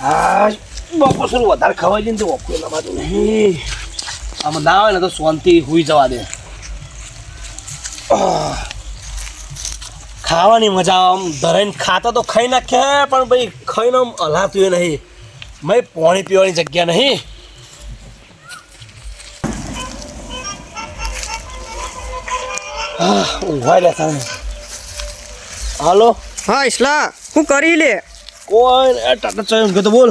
આ બપોર શું વધારે ખવાઈ ને તો ઓપકો લમાતું નહીં. આમાં ના આવે ને તો શાંતિ હુઈ જવા દે. ખાવાની મજા આમ ધરાઈને ખાતા તો ખાઈ નાખે પણ ભાઈ ખાઈને આમ હલાતું નહીં. મેં પાણી પીવાની જગ્યા નહીં. ઊંઘવાય લે તાણે. હાલો. હા ઇસલા હું કરી લે? કોઈ ને ટાટા ચાય ઊંઘે તો બોલ.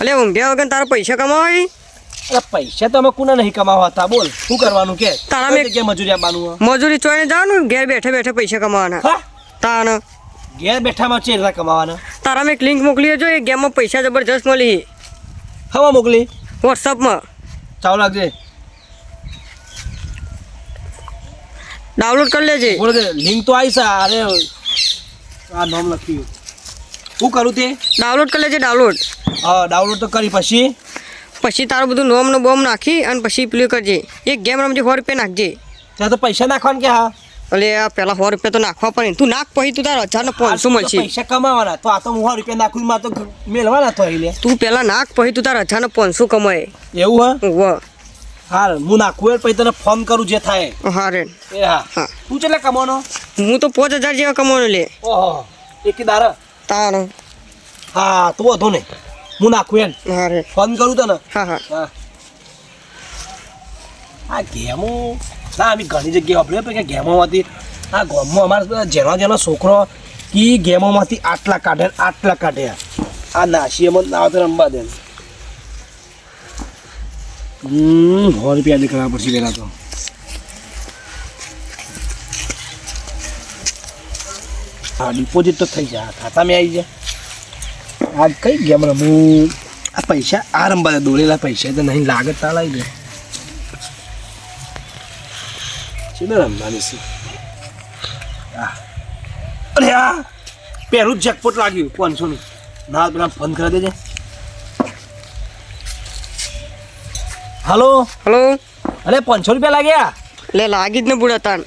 અલે ઊંઘ્યા વગર તારા પૈસા કમાવાય? અરે પૈસા તો અમે કોના નહીં કમાવા હતા બોલ. શું કરવાનું કે? તારા મેં- જગ્યાએ મજૂરી આપવાનું? મજૂરી ચોઈને જવાનું? ઘેર બેઠે બેઠે પૈસા કમાવાના. હા? તાન ઘેર બેઠામાં છે કમાવાના? તારા મેં એક લિંક મોકલી જો એ ગેમમાં પૈસા જબરજસ્ત મળી. હવા મોકલી? વોટ્સઅપમાં ચાવ લાગજે ડાઉનલોડ કરી લેજે. બોલ લિંક તો આવી છે અરે આ નામ લખ્યું. શું કરું તે? ડાઉનલોડ કરી લેજે ડાઉનલોડ હા ડાઉનલોડ તો કરી પછી. પછી તારું બધું નોમ નો બોમ નાખી અને પછી પ્લે કરજે. એક ગેમ રમજે સો રૂપિયા નાખજે. ત્યાં તો પૈસા નાખવાનું કે હા? એટલે આ પહેલા સો રૂપિયા તો નાખવા પડે તું નાખ પછી તું તારા હજાર ને પાંચસો મળશે. પૈસા કમાવાના. તો આ તો હું સો રૂપિયા નાખું માં તો મેળવાના તો એટલે તું પેલા નાખ પછી તું તારા હજાર ને પાંચસો કમાય. એવું હા? વાહ હાર હું નાખું એટલે પછી તને ફોન કરું જે થાય. હા રે. એ હા. હા. તું કેટલા કમાવાનો? હું તો પાંચ હજાર જેવા કમાવાનો લે. ઓહો. એક દારા. તારો હા તો વધો ને. હું નાખું એમ. હા રે ફોન કરું તને. હા હા. હા. આ ગેમો ના અમે ઘણી જગ્યાએ વાપરીએ પણ કે ગેમોમાંથી આ ગામમાં અમારા જેનો જેનો છોકરો કે ગેમોમાંથી આટલા કાઢે આટલા કાઢે. આ નાસી એમ ના આવે તો રમવા દે હમ સો રૂપિયા નીકળવા પડશે પહેલાં તો. હા ડિપોઝિટ તો થઈ જાય. ખાતામાં આવી જાય. આ કઈ ગેમ રમું આ પૈસા આ રમવા દોડેલા દોરેલા પૈસા તો નહીં લાગત તા લાવી દે. છે ને રમવાની છે? અરે આ! પહેલું જ જેકપોટ લાગ્યું પાંચસોનું. ના પેલા ફોન કરી દેજે. હલો? હલો? અરે પાંચસો રૂપિયા લાગ્યા? લે લાગી જ ને બુડા તાણ.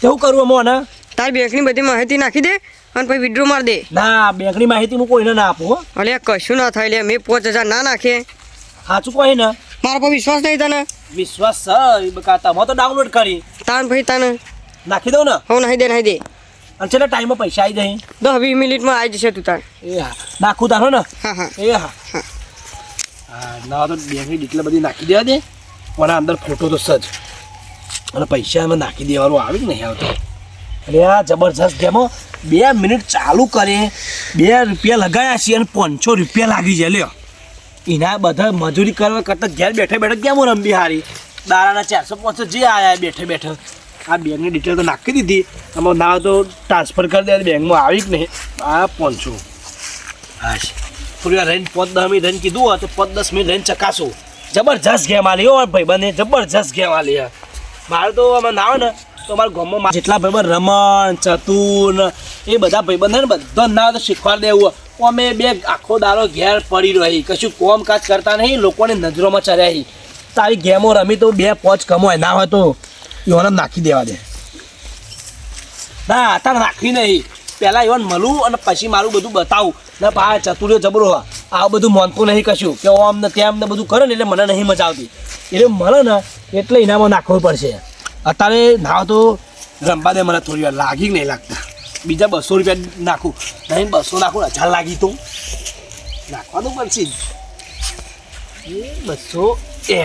કેવું કરવું અમે આને તારી બેંકની બધી માહિતી નાખી દે અને પછી વિડ્રો માર દે. ના બેંકની માહિતી હું કોઈને ના આપું અલે કશું ના થાય લે મેં પાંચ હજાર ના નાખે. સાચું કોઈ ને? મારા પર વિશ્વાસ નહીં તને? વિશ્વાસ છે બકા તમે તો ડાઉનલોડ કરી. તાન ભાઈ તને. નાખી દઉં ને? હું નાહી દે નાખી દે. અને છેલ્લે ટાઈમમાં પૈસા આવી જાય. દસ વીસ મિનિટમાં આવી જશે તું તાર. એ હા નાખું તારો ને? હા હા. એ હા. હા. ના તો બેંકની ડિટેલ બધી નાખી દેવા દે. પણ અંદર ફોટો તો સજ. અને પૈસા એમાં નાખી દેવાનું આવી જ નહીં આવતો? અરે આ જબરજસ્ત ગેમો બે મિનિટ ચાલુ કરે, બે રૂપિયા લગાવ્યા છે અને પાંચસો રૂપિયા લાગી જાય લ્યો. એના બધા મજૂરી કરવા કરતાં ઘેર બેઠે બેઠે ગેમો રમવી હારી? દાડાના ચારસો પાંચસો જે આવ્યા બેઠે બેઠે. આ બેંકની ડિટેલ તો નાખી દીધી. આમાં ના તો ટ્રાન્સફર કરી દે, બેંકમાં આવી જ નહીં? આ પહોંચું હા પૂરી રહીને પાંચ દસ મિનિટ રહીને કીધું હોય તો પાંચ દસ મિનિટ રહીને ચકાસું. જબરજસ્ત ગેમ આલી હો ભાઈ બંને જબરજસ્ત ગેમ આલી મારે તો આમાં ના આવે ને તો અમારા ગામમાં જેટલા ભાઈબંધ રમણ ચતુર એ બધા ભાઈબંધ ને બધા ના તો શીખવાડ દેવું. અમે બે આખો દારો ઘેર પડી રહી. કશું કોમકાજ કરતા નહીં, લોકોની નજરોમાં ચર્યા તારી ગેમો રમી તો બે પોચ કમાય ના હોય તો એવાને નાખી દેવા દે. ના અત્યારે નાખવી નહીં. પહેલાં એવાને મળું અને પછી મારું બધું બતાવું. ને, પા ચતુર્યો જબરો. આ બધું માનતું નહીં કશું. કે આમ ને તેમ બધું કરે ને એટલે મને નહીં મજા આવતી. એટલે મળે ને, એટલે ઇનામાં નાખવું પડશે. અત્યારે નાવ તો રમવા દે, મને થોડી વાર લાગી નહીં લાગતા. બીજા બસો રૂપિયા નાખું. નહીં, બસો નાખું, હજાર લાગી તો. નાખવાનું પડશે બસો એ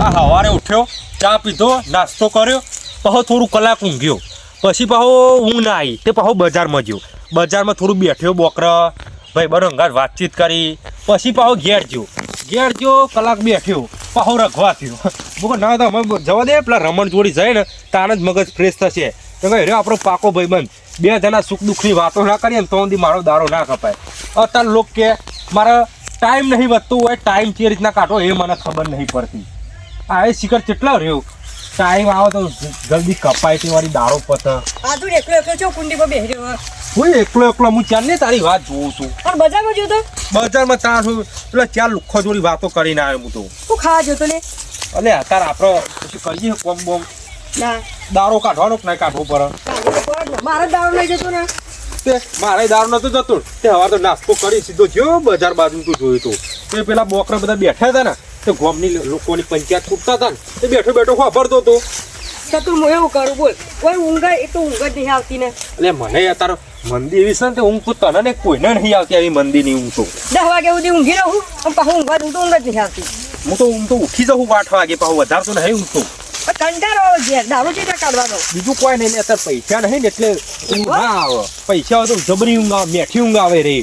આ સવારે ઉઠ્યો, ચા પીધો, નાસ્તો કર્યો, પહો થોડું કલાક ઊંઘ્યો. પછી પાહો ઊંઘ ના આવી, તે પાહો બજારમાં ગયો. બજારમાં થોડું બેઠ્યો બોકરા ભાઈ બરો અંગાર વાતચીત કરી. પછી પાછો ઘેર ગયો. ઘેર જો કલાક બેઠ્યો, પાહો રખવા થયો. બોકો ના તો અમે જવા દે, પેલા રમણ જોડી જાય ને તાને જ મગજ ફ્રેશ થશે. તો કહે, રે, આપણો પાકો ભાઈબંધ, બે જણા સુખ દુઃખની વાતો ના કરીએ ને તો સુધી મારો દારો ના કપાય. અત્યારે લોક કે, મારા ટાઈમ નહીં વધતું હોય ટાઈમ કે રીતના કાઢો, એ મને ખબર નહીં પડતી. આ એ શિખર કેટલા રહ્યો? ટાઈમ આવે તો જલ્દી કપાય તે મારી દારો પત આ તું એકલો એકલો છો કુંડી પર બેહર્યો હું એકલો એકલો હું ચાલ ને તારી વાત જોઉં છું. પણ બજારમાં જોતો બજારમાં તાર છું પેલા ચાર લુખો જોડી વાતો કરીને આવ્યો હું તો. તું ખાવા જોતો લે અને અત્યારે આપણો પછી કરીએ કોમ બોમ? ના. દારો કાઢવાનો કે નહીં કાઢવો પર મારે દાડો લઈ જતો ને. તે મારે દારૂ નતો જતો. તે હવે તો નાસ્તો કરી સીધો જ્યો બજાર બાજુ તું જોયું તો. તે પેલા બોકરા બધા બેઠા હતા ને તે ગોમની લોકોની પંચાયત કૂટતા હતા ને તે બેઠો બેઠો ખબરતો હતો. ચતુર હું એવું કરું બોલ. કોઈ ઊંઘ એ તો ઊંઘ જ નહીં આવતી ને. એટલે મને અત્યારે મંદી એવી છે ને ઊંઘ તો તને ને કોઈને નહીં આવતી આવી મંદીની ઊંઘ તો દસ વાગે સુધી ઊંઘી રહું પણ પાછું ઊંઘવા દઉં તો ઊંઘ જ નહીં આવતી. હું તો ઊંઘ તો ઉઠી જાઉં આઠ વાગે પાછું વધારે તો નહીં ઊંઘતો. કંટાળો આવે દારૂ છે કાઢવાનો. બીજું કોઈ નહીં અત્યારે પૈસા નહીં ને એટલે ઊંઘ ના આવે. પૈસા હોય તો જબરી ઊંઘ આવે મેઠી ઊંઘ આવે રે.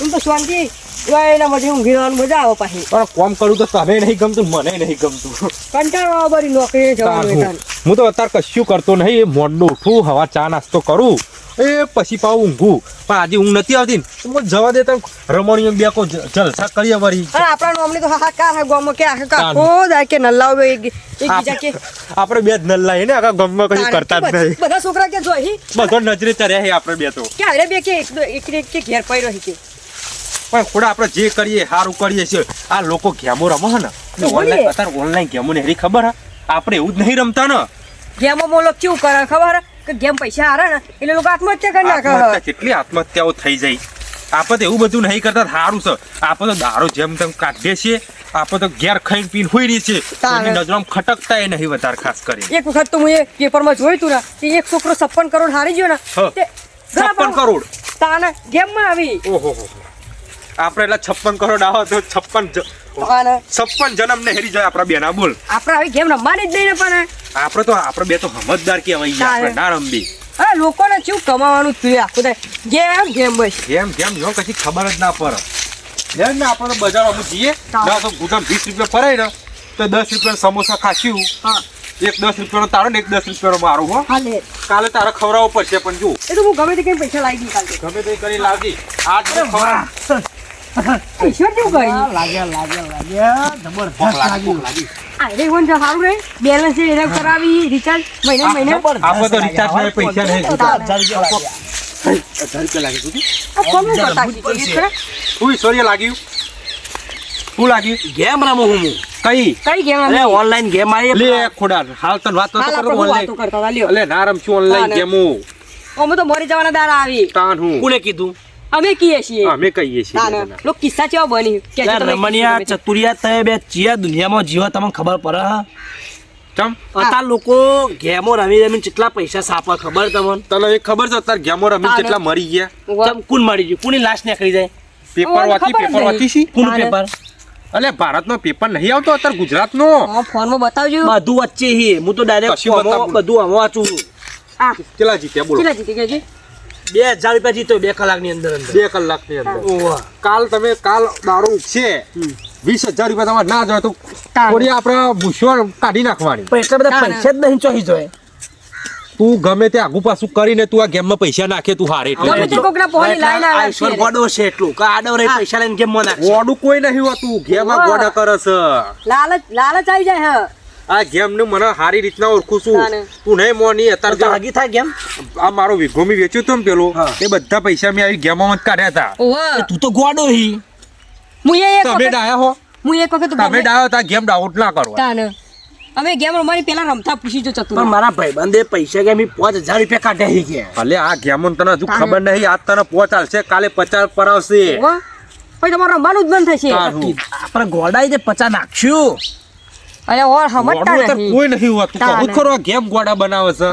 હું તો શાંતિ. એના માટે ઊંઘી રહેવાનું મજા આવે પાછી. પણ કોમ કરું તો તને નહીં ગમતું મને નહીં ગમતું. કંટાળો આવે બધી નોકરી જવાનું હું હું તો અત્યારે કશું કરતો નહીં મોડું ઉઠું હવા ચા નાસ્તો કરું એ પછી પાછું ઊંઘું. પણ આજે ઊંઘ નથી આવતી ને જવા દે તને રમણીઓ બે કો જલસા કરીએ વળી આપણા નોમની તો હાહાકાર હે ગામમાં કે જાય કે નલ્લાઓ એક બીજા કે. આપણે બે જ નલ્લા ને આખા ગામમાં કશું કરતા જ નહીં. બધા છોકરા કે જોઈ બધો નજરે ચર્યા છે આપણે બે તો. કે અરે બે કે એક એક એક કે ઘેર પડ્યો કે. પણ ખોડા આપણે જે કરીએ સારું કરીએ છીએ આ લોકો ગેમો રમો હે ને. ઓનલાઈન અત્યારે ઓનલાઈન ગેમો ને એની ખબર હે? આપણે એવું જ નહીં રમતા ને. ગેમો બોલો કેવું કરે ખબર? હે? કે ગેમ પૈસા હારે ને એટલે લોકો આત્મહત્યા કરી નાખે કેટલી આત્મહત્યાઓ થઈ જાય. આપણે તો એવું બધું નહીં કરતા સારું છે. આપણે તો દારૂ જેમ તેમ કાઢીએ છીએ. આપણે તો ઘેર ખાઈને પીને હોઈ રહી છે નજરમાં ખટકતા એ નહીં વધારે ખાસ કરી એક વખત તો હું એ પેપરમાં જોયું તું ને કે એક છોકરો છપ્પન કરોડ હારી ગયો ને હા. છપ્પન કરોડ? તાને ગેમમાં આવી. ઓહો આપણે એટલે છપ્પન કરોડ આવો તો છપ્પન છપ્પન જન્મ ને હેરી જાય આપણા બેના બોલ. આપણે આવી ગેમ રમવાની જ નહીં ને પણ આપણે તો આપણે બે તો સમજદાર કહેવાય. આપણે ના રમવી અરે લોકોને કેવું કમાવાનું તું આખું થાય ગેમ ગેમ બસ. ગેમ ગેમ જો કશી ખબર જ ના પડે. લેન ને આપણે બજાર અમુક જઈએ ના તો ગુદામ વીસ રૂપિયા ફરાય ને તો દસ રૂપિયા સમોસા ખાશું. હા. એક દસ રૂપિયાનો તારો ને એક દસ રૂપિયાનો મારો હો. કાલે તારે ખવડાવવો પડશે પણ જો એ તો હું ગમે તે કઈ પૈસા લાવી દઈ કાલે. ગમે તે કરી લાગી આજ મને ખવડાવ. બેલેન્સ કરાવી રિચાર્જ મહિને મહિને. આપણે તો રિચાર્જ ના પૈસા નહીં હજાર રૂપિયા લાગ્યા. લાગી સુધી? સોરી શું લાગ્યું? ગેમ રમો હું હું. કઈ? કઈ ગેમ અરે ઓનલાઈન ગેમ આવી લે ખોડા હાલ તને વાત તો હાલ કરું. અલે ના રમશું ઓનલાઈન ગેમો. અમે તો મોરી જવાના દાર આવી. તાન હું. કોને કીધું? અમે કીએ છીએ. અમે કહીએ છીએ. લોક કિસ્સા કેવા બની. કે રમણીયા ચતુરિયા તય બે ચિયા દુનિયામાં જીવા તમને ખબર પડે હા? ચમ. અત્યાર લોકો ગેમો રમી રમી કેટલા પૈસા સાપા ખબર તમને? તને એક ખબર છે અત્યારે ગેમો રમી કેટલા મરી ગયા? ચમ કોણ મરી ગયું. કોની લાશ નીકળી જાય પેપર વાંચી પેપર નહીં. વાંચી છી કોનું પેપર? અલે ભારતનો પેપર નહીં આવતો અત્યારે ગુજરાતનો? ફોનમાં બતાવજો. બધું વચ્ચે હી. હું તો ડાયરેક્ટ બધું આમાં વાંચું છું. કેટલા જીત્યા બોલો? કેટલા જીતી ગયા છે? બે હજાર રૂપિયા જીતો બે કલાકની અંદર અંદર. બે કલાકની અંદર. કાલ તમે કાલ દારૂ છે. વીસ હજાર રૂપિયા તમારે ના જોઈએ તો થોડી આપણે ભૂસવા કાઢી નાખવાની. એટલા બધા. પૈસા જ નહીં ચોહી જોઈએ. તું ગમે તે આગુ પાછું કરીને તું આ ગેમમાં પૈસા નાખે તું હારે એટલે. ગોડો છે એટલું. કે આડો રહી પૈસા લઈને ગેમમાં નાખે ગોડું કોઈ નહીં હોતું. ગેમમાં. ગોડા કરે છે. લાલચ લાલચ આવી જાય હા. આ ગેમ ને મને સારી રીતના ઓળખું છું. તું નહીં મોની અત્યારે જો લાગી થાય ગેમ આ મારો વીઘો મેં વેચ્યું હતું પેલો એ બધા પૈસા મેં આવી ગેમમાં જ કાઢ્યા હતા. તું તો ગોડો હી. હું એ એક તમે ડાયા હો. હું એક વખત તમે ડાયો તા ગેમ ડાઉટ ના કરો. તાને. અમે ગેમ રમવાની પેલા રમતા પૂછી જો ચતુર. પણ મારા ભાઈબંધે પૈસા કે મી પાંચ હજાર રૂપિયા કાઢ્યા હી કે. ભલે આ ગેમ તને હજુ ખબર નહીં આજ તને પોચ ચાલશે કાલે પચાસ પર આવશે. પછી તમારે રમવાનું જ બંધ થશે. આપણે ગોડાઈ જે 50 નાખશું. અરે ઓર સમજતા નથી કોઈ નથી હોતું. કહું ખરો ગેમ ગોડા બનાવે છે.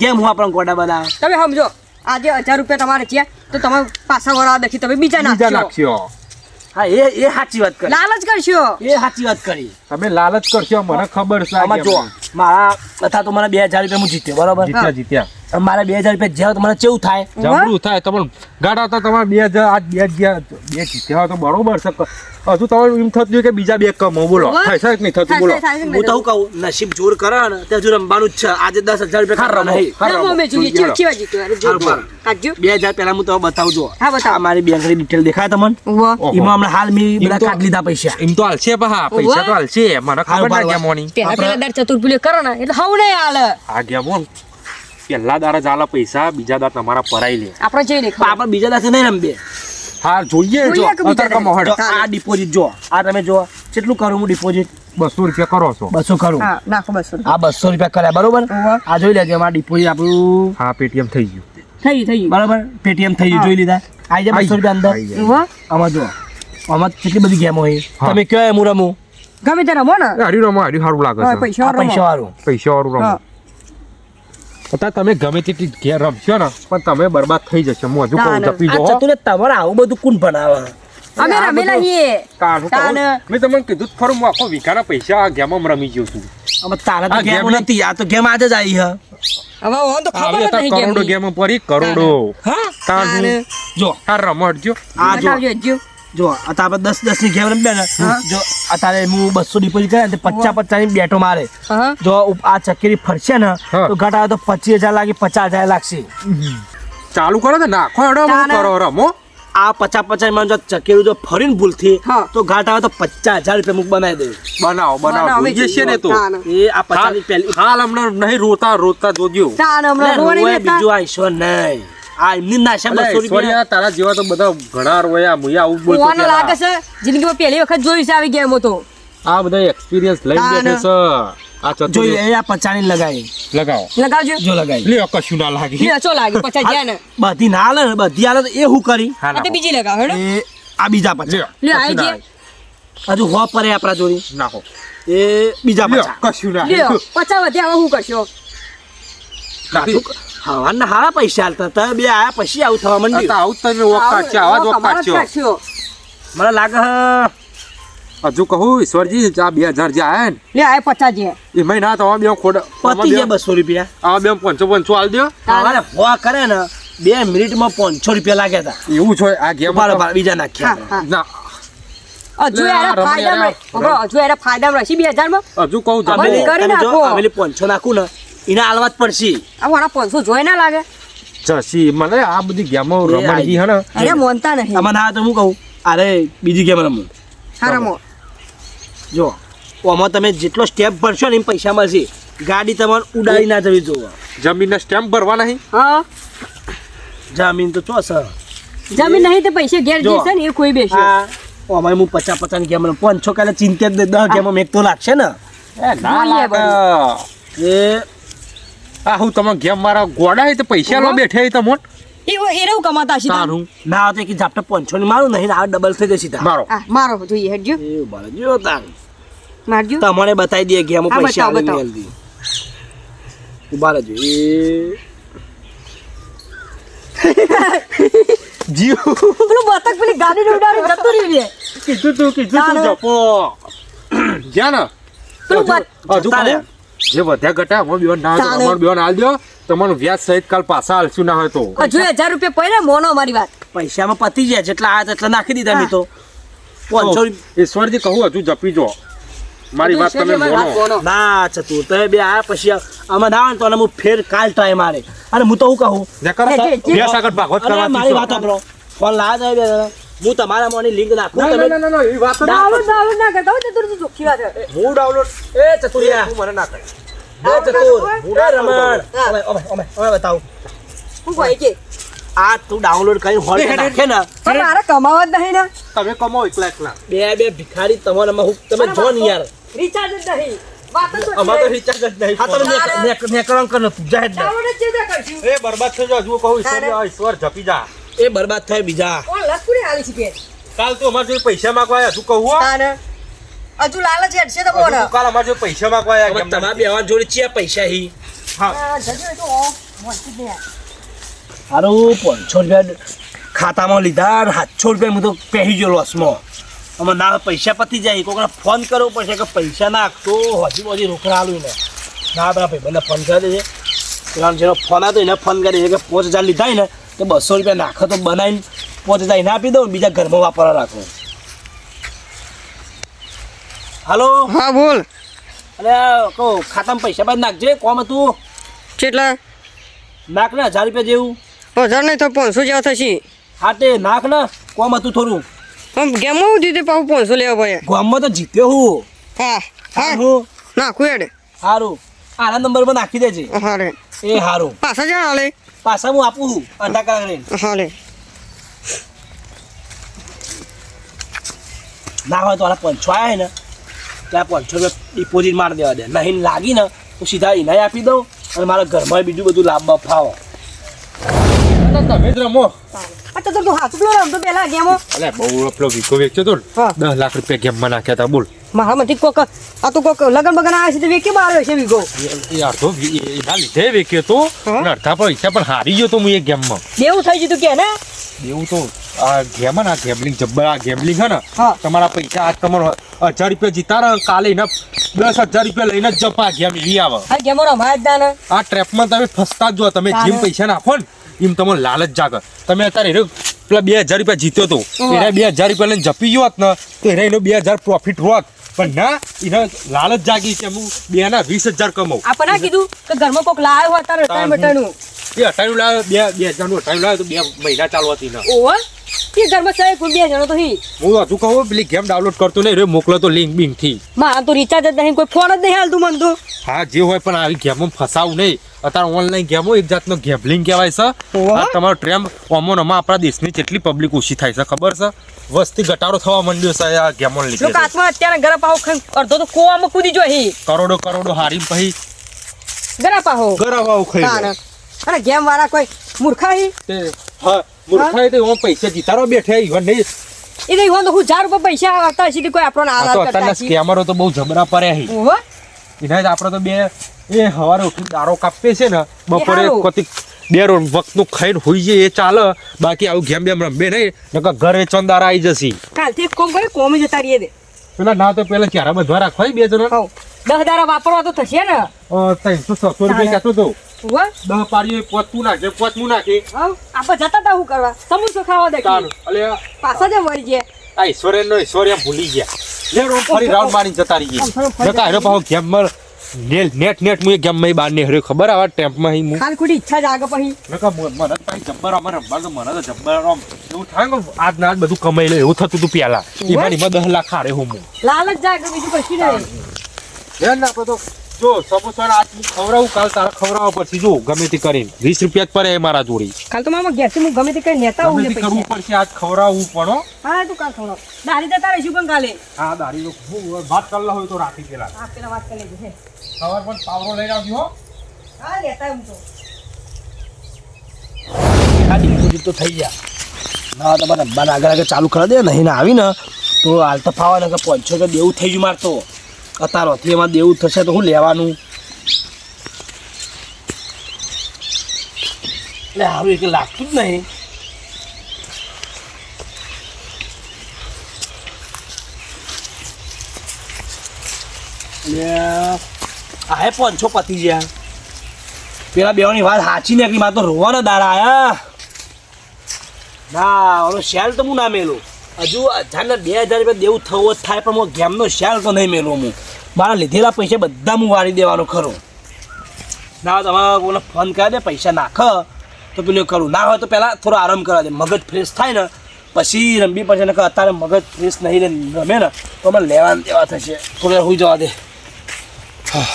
ગેમ હું આપણે ગોડા બનાવે. તમે સમજો આજે હજાર રૂપિયા તમારે છે તો તમે પાછા વળવા દેખી તમે બીજા બીજા નાખશો. હા એ એ સાચી વાત કરી. લાલચ કરશો. એ સાચી વાત કરી. તમે લાલચ કરશો મને ખબર છે આમાં જો મારા અથવા તો મને બે હજાર રૂપિયા હું જીત્યો બરોબર? જીત્યા. મારા બે હજાર રૂપિયા જ્યાં તમારે કેવું થાય? જબરું થાય તમે ગાડા હતા તમારે બે હજાર આજ બે હજાર બે જીત્યા તો બરોબર છે. હજુ તમારે એમ થતું કે બીજા બે કમો બોલો. થાય છે નહીં થતું બોલો. હું તો કહું નસીબ જોર કરે ને તે હજુ રમવાનું જ છે. આજે દસ હજાર રૂપિયા ખરા હે. હા. કાઢજો. બે હજાર પહેલા હું તો બતાવજો હા, બતાવો. મારી બેંકની ડિટેલ દેખાય તમને? એમાં હમણાં હાલ મેં બધા કાઢ લીધા પૈસા. એમ તો હાલશે પા પૈસા તો હાલશે. મને ખબર ના ગયા મોની પહેલા દર ચતુર્પુલી કરો ને એટલે હવ નહીં હાલ. આ ગેમો પહેલા દાડા ચાલે પૈસા બીજા દાડા તમારા ભરાઈ લે. આપણે જઈ લે આપણે બીજા દાસે નહીં રમીએ. હા જોઈએ જો. અત્યારે કમો આ ડિપોઝિટ જો. આ તમે જો. કેટલું કરું હું ડિપોઝિટ બસો રૂપિયા કરો છો. બસો કરું. હા નાખો બસો આ બસો રૂપિયા કર્યા બરોબર? આ જોઈ લેજો અમારા ડિપોઝિટ આપણું હા પેટીએમ થઈ ગયું. થઈ થઈ ગયું. બરાબર? પેટીએમ થઈ ગયું જોઈ લીધા. આવી જાય બસો રૂપિયા અંદર. આમાં જો. આમાં કેટલી બધી ગેમો હોય. તમે કયો એમ રમું? ગમે તે રમો ને. હારી રમો હારી સારું લાગે પૈસા પૈસા વાળું પૈસા વાળું રમો. હા. અત્યારે તમે ગમે તેટલી ઘેર રમશો ને પણ તમે બરબાદ થઈ જશે. હું હજુ કહું જપી જો તું તમારે આવું બધું કોણ ભણાવે? અમે રમેલા છીએ. મેં તમને કીધું જ ખરું હું આખો વિકાના પૈસા આ ગેમ રમી ગયો છું. અમે તારા તો ગેમ નથી આ તો ગેમ આજે જ આવી હે. હવે હું તો ખબર જ નહીં કરોડો ગેમ પડી કરોડો. હા? તાનું જો આ રમડ જો આ જો. જો અત્યારે દસ દસની ગેમ રમ્યા ને જો અત્યારે હું બસો ડિપોઝિટ કરે ને પચાસ પચાસની બેટો મારે. જો આ ચકેરી ફરશે ને તો ઘટાડે તો પચીસ હજાર લાગે પચાસ હજાર લાગશે. ચાલુ કરો ને નાખો એડો કરો રમો. આ પચાસ પચાસમાં જો ચકેરું જો ફરીને ભૂલથી. તો ઘાટ આવે તો પચાસ હજાર રૂપિયા મુક બનાવી દે. બનાવો બનાવો. ભૂલી છે ને તો. એ આ પચાસની પહેલી હાલ હમણાં નહીં રોતા રોતા જોજો. બીજું આ ઈશ્વર નહીં. આ એમની નાશા અલે, બસો રૂપિયા? ઈશ્વરિયા, તારા જેવા તો બધા ઘણા રોયા મુયા આવું બોલતો કૂવાનો લાગે છે? જિંદગીમાં પહેલી વખત જોયું છે આવી ગેમો તો. આ બધા એક્સપિરિયન્સ લઈને તાને. બેઠે છે. આ ચતુર જોઈ એ આ પચાસ લગાવી લગાવો. લગાવજો. જો લગાવી લે કશું ના લાગે. લે, ચો લાગે? પચાસ જાય ને. બધી ના હાલે બધી હાલે તો એ હું કરી? આ તો બીજી લગાવ હેડો. એ આ બીજા પચાસ લ્યો, લે, આઈ જે. હજુ હો પરે આપણા જોડી. નાખો એ બીજા લ્યો, પચાસ કશું ના લ્યો લાગે. વધ્યા હવે શું કરશો. હવાના હારા પૈસા આલતા હતા. બે આયા પછી આવું થવા તો માંડ્યું આવું જ તમે વખત છે આવા જ વખત છે મને લાગે હે. હજુ કહું ઈશ્વરજી આ બે હજાર જે આયા ને લે આ પચાસ જે. એ મહિના તો બે ખોડ પતી ગયા બસો રૂપિયા. આ બે પંચો પંચો આલ દો સવારે હો કરે ને બે મિનિટમાં પાંચસો રૂપિયા લાગ્યા હતા. એવું છે આ ગેમ બીજા નાખ્યા. ના. હજુ એના ફાયદામાં. હજુ એના ફાયદામાં રહેશે બે હજારમાં? હજુ કહું તમે કરી નાખો. પાંચસો નાખું ને એના હાલવા જ પડશે. આ મારા પાંચસો જોઈ ના લાગે. જસી મને આ બધી ગેમો એ હે ને. અરે મોનતા નહીં. આમાં ના તો હું કહું અરે બીજી ગેમ રમો. હા રમો. જો આમાં તમે જેટલો સ્ટેપ ભરશો ને એમ પૈસા મળશે. ગાડી તમારે ઉડાડી ના જવી જોવો. જમીનના સ્ટેમ્પ ભરવા નહીં? હા. જમીન તો ચોસ. જમીન નહીં તો પૈસે ઘેર જશે ને એ કોઈ બેસે. હા. અમારે હું પચાસ પચાસ ગેમ રમું. પાંચસો કાલે ચિંતા જ દસ ગેમ મેં તો લાગશે ને. એ ના લાગે. એ આ હું તમે ગેમ મારા ગોડા તો પૈસા લો બેઠે એ એ એવું કમાતા હશે તારું. ના આવે તો એક ઝાપટા પાંચસો ની મારું નહીં આ ડબલ થઈ જશે તાર. મારો. મારો જોઈએ હેડજો. એ બરાબર જો તાર. મારજો. તમારે બતાવી દે ગેમો પૈસા આવે બતાવો. મેલદી ઊભા રહેજો એ. જીવ. પેલું બતક પેલી ગાડી ઉડાડી જતું રહ્યું કીધું તું કીધું તું જપો. જ્યાં ને? પેલું હજુ- જે વધ્યા ઘટા હું બેન ના તમારું અમાર બેન હાલ દો. તમારું વ્યાજ સહિત કાલ પાછા હાલશું ના હોય તો. હજુ હજાર રૂપિયા પડે મોનો મારી વાત. પૈસામાં પતી જાય જેટલા આવ્યા તેટલા નાખી દીધા મેં તો. પાંચસો ઈશ્વરજી કહું હજુ જપી જો. મારી વાત તમે મોનો. ના ચતુર તમે બે આ પછી આમાં ના આવે તો હું ફેર કાલ ટ્રાય મારે. અને હું તો હું કહું. મારી વાત સાંભળો. ફોન લાયા જાય. હું તમારા મોની લિંક નાખું ના, તમે ના, ના, ના, એ વાત ના. ડાઉનલોડ ડાઉનલોડ ના કરતા હોય ચતુરજી ચોખ્ખી વાત છે. હું ડાઉનલોડ એ ચતુરિયા તું મને ના કરે. એ ચતુર. એ રમણ. હા. ઓમે ઓમે ઓમે ઓમે બતાવું. હું કહે કે. આ તું ડાઉનલોડ કરીને હોલ નાખે ને. પણ મારે કમાવા જ નહીં ને. તમે કમાઓ એકલા એકલા બે બે ભિખારી તમારામાં હું તમે જો ને યાર. રિચાર્જ જ નહીં. વાત અમારે તો. રિચાર્જ જ નહીં. હા તમે નેક- નેક- કરો તું જાહેર ડાઉનલોડ જ ચેતા કરશું. એ બરબાદ થઈ જાવ હજુ કહું ઈશ્વર ઈશ્વર જપી જા. એ બરબાદ થાય બીજા. છે કે? કાલ તો અમારે જોડે પૈસા માંગવા આવ્યા હજુ કહું હો. તાને? હજુ લાલચ હેડશે તો કોણ? કાલ અમારે જોડે પૈસા માંગવા આવ્યા તમારા બેવાન જોડે ચિયા પૈસા હી? હા. જજો તો હારું પાંચસો રૂપિયા ખાતામાં લીધા સાતસો રૂપિયા હું તો પહેરી ગયો લોસમાં. અમે ના પૈસા પતી જાય. કોઈને ફોન કરવો પડશે કે પૈસા નાખતો. હજી બધી રોકડા આલું ને ના પેલા ભાઈ ફોન કરી દેજે. પેલા જેનો ફોન હતો એને ફોન કરી દેજે કે પાંચ હજાર લીધા હોય ને તો બસો રૂપિયા નાખો તો બનાવીને પોતે હજાર એને આપી દઉં બીજા ઘરમાં વાપરવા રાખો. હાલો? હા બોલ. અરે કહો ખાતામાં પૈસા બાદ નાખજે કોમ હતું? કેટલા? નાખ ને હજાર રૂપિયા જેવું. હજાર નહીં તો પાંચસો જેવા થશે. હા તે નાખ ને કોમ હતું થોડું. આમ ગેમમાં હું જીતે પાછું પાંચસો લેવા ભાઈ ગામમાં તો જીત્યો હું. હા હા. હું? નાખું હેડ. સારું આના નંબર પર નાખી દેજે. હા રે. એ સારું પાછા જાણ હાલે. પાછા હું આપું છું અડધા કલાક રહીને હા લે. ના હોય તો આના પંચો આવ્યા ને ત્યાં પંચો રૂપિયા ડિપોઝિટ મારી દેવા દે. નહીં લાગી ને તો સીધા એનાય આપી દઉં અને મારા ઘરમાં બીજું બધું લાભ બાપ ફાવો તમે જ રમો. અચ્છા તો તું હાથ પેલો રમતો પેલા ગેમો. અલે બહુ પેલો વીકો વેચ્યો તો દસ લાખ રૂપિયા ગેમમાં નાખ્યા હતા બોલ. મારા માંથી કોક આ તો કોક લગન બગન આવે છે તો વેકી માર્યો છે વીગો એ અડધો એના લીધે વેચ્યો તો. અડધા પૈસા પણ હારી ગયો તો હું એ ગેમમાં. દેવું થઈ ગયું કે ને? દેવું તો આ ગેમ ને આ જબ્બર આ ગેમલિંગ હે ને. તમારા પૈસા આજ તમારો હજાર રૂપિયા જીતા ને કાલે એને દસ હજાર રૂપિયા લઈને જ જપા ગેમ એવી આવે. આ ગેમો રમાય જ ના ને આ ટ્રેપમાં તમે ફસતા જ જો તમે જેમ પૈસા નાખો ને એમ તમને લાલચ જાગે. તમે અત્યારે પેલા બે હજાર રૂપિયા જીત્યો તો. હા. એને બે હજાર રૂપિયા લઈને જપી ગયો હોત ને તો એને એનો બે હજાર પ્રોફિટ હોત. પણ ના એને લાલચ જાગી છે હું બે ના વીસ હજાર કમાઉં. આપણે કીધું કે ઘરમાં કોક લાવ્યો હતા અટાણ બટાણું. એ અઠાણું લાવ્યો બે બે હજારનું અઠાણું લાવ્યો તો બે મહિના ચાલુ હતી ને ઓહો. એ ઘરમાં સાહેબ કોઈ બે જણો તો હી. હું હજુ કહું પેલી ગેમ ડાઉનલોડ કરતો નહીં રે મોકલો તો લિંક બિંકથી. મારા તો રિચાર્જ જ નહીં કોઈ ફોન જ નહીં હાલતું મન તો. હા જે હોય પણ આવી ગેમમાં ફસાવું નહીં. અત્યારે ઓનલાઈન ગેમો એક જાતનો ગેમલિંગ કહેવાય છે. આ તમારો ટ્રેમ ઓમોનમાં આપણા દેશની કેટલી પબ્લિક ઓછી થાય છે ખબર છે? વસ્તી ઘટાડો થવા માંડ્યો છે આ ગેમો લીધે. લોકો અત્યારે ગરા પાહો ખાઈને અડધો તો કોવામાં કૂદી જો હી. કરોડો કરોડો હારી પછી ગરા પાહો. ગરાવાઓ ખાઈ તારે અને ગેમ વાળા કોઈ મૂર્ખા હી? હા. મૂર્ખાઈ તો એમાં પૈસા જીતાડો બેઠા ઈવન નહીં. એ તો હું હજાર રૂપિયા પૈસા આવતા તો અત્યારના સ્કેમરો તો બહુ જબરા પડ્યા હી ઓહો. એના જ આપણે તો બે એ હવારે ઉઠી દારો કાપે છે ને બપોરે. કોતી બે રોજ વખતનું ખાઈને હોઈ જાય એ ચાલે. બાકી આવું ગેમ બેમ રમે નહીં નકર ઘરે ચંદારા આવી જશે. કાલથી એક કોમ કરે કોમ જતા રહીએ દે પેલા ના તો પેલા ચારા બધવા રાખવાય બે જણા? દસ દારા વાપરવા તો થશે ને. ત્રણસો છસો રૂપિયા કહેતો તો. ઓહો દસ પાડીએ પોચમું નાખે પોચમું નાખે આપણે જતા તા શું કરવા. સમોસો ખાવા દે તારું અલે પાછા જ મરી ગયા. આ ઈશ્વરે નો ઈશ્વરે ભૂલી ગયા. લે રોમ ફરી રાઉન્ડ મારીને જતા રહી આમ થોડું ફરી નકા હેરો પાહો ગેમમાં નેટ નેટ નેટ ગેમમાં બહાર ને ખબર આવા ટેમ્પમાં હી હું ખાલી ખોટી ઈચ્છા જાગે પછી. નકા મને તો જબ્બર અમારે રમવા તો મને તો જબ્બર આમ. એવું થાય કે આજ ના આજ બધું કમાઈ લે એવું થતું હતું પેલા. એમાં એમાં દસ લાખ હારે હું હું લાલચ જાગે બીજું કશું નહીં. ધ્યાન ના તો. જો સમોસા આજ હું ખવડાવું કાલ તારા ખવડાવવા પછી જો ગમે તે કરીને. વીસ રૂપિયા જ પડે મારા જોડી. કાલ તો મામા ગેસ હું ગમે તે કરી નેતા હું ગમે તે કરવું પડશે આજ ખવડાવવું પણ હો. તું કાલ ખવડાવ. દારી જતા રહીશું પણ કાલે. હા દારી તો ખૂબ ભાત કરેલા હોય તો રાખી પેલા. હા પેલા વાત કરી લેજે સવાર પણ પાવરો લઈને આવજો હો. હા લેતા હું તો. આ ડિપોઝિટ તો થઈ ગયા. ના તમારે બાર આગળ આગળ ચાલુ કરી દે નહીં ને આવીને તો હાલ તો ફાવા ને કે પાંચસો કે દેવું થઈ ગયું મારતો અતારોથી એમાં દેવું થશે તો હું લેવાનું. એટલે સારું એક લાગતું જ નહીં. એટલે આ હે પાંચસો પતી ગયા. પેલા બેવાની વાત સાચી નીકળી મારે તો રોવાના દાડા આયા. ના ઓલો શેલ તો હું ના મેલું. હજુ હજાર ને બે હજાર રૂપિયા દેવું થવું જ થાય પણ હું ગેમનો શેલ તો નહીં મેલો હું મારા લીધેલા પૈસા બધા હું વાળી દેવાનો ખરો. ના, તમારે ઓલો ફોન કરી દે, પૈસા નાખ. તો પેલું કરું. ના હોય તો પહેલાં થોડો આરામ કરવા દે. મગજ ફ્રેશ થાય ને, પછી રમવી પડશે ને અત્યારે મગજ ફ્રેશ નહીં રમે ને, તો મને લેવા દેવા થશે. થોડી હોઈ જવા દે. હા